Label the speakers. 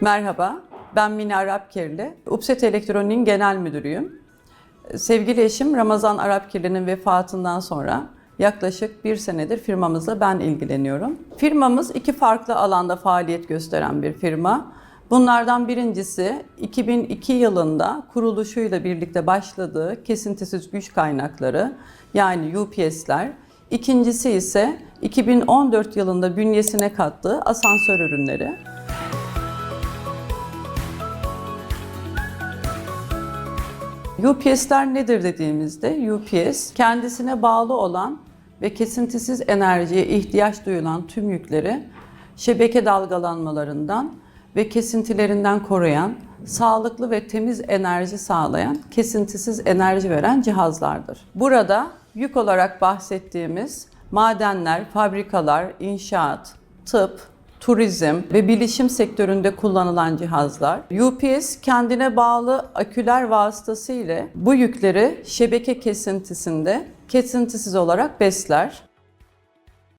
Speaker 1: Merhaba, ben Mine Arapkirli. Upset Elektronik'in genel müdürüyüm. Sevgili eşim Ramazan Arapkirli'nin vefatından sonra yaklaşık bir senedir firmamızla ben ilgileniyorum. Firmamız iki farklı alanda faaliyet gösteren bir firma. Bunlardan birincisi 2002 yılında kuruluşuyla birlikte başladığı kesintisiz güç kaynakları yani UPS'ler. İkincisi ise 2014 yılında bünyesine kattığı asansör ürünleri. UPS'ler nedir dediğimizde UPS kendisine bağlı olan ve kesintisiz enerjiye ihtiyaç duyulan tüm yükleri şebeke dalgalanmalarından ve kesintilerinden koruyan, sağlıklı ve temiz enerji sağlayan, kesintisiz enerji veren cihazlardır. Burada yük olarak bahsettiğimiz madenler, fabrikalar, inşaat, tıp, turizm ve bilişim sektöründe kullanılan cihazlar. UPS kendine bağlı aküler vasıtasıyla bu yükleri şebeke kesintisinde kesintisiz olarak besler.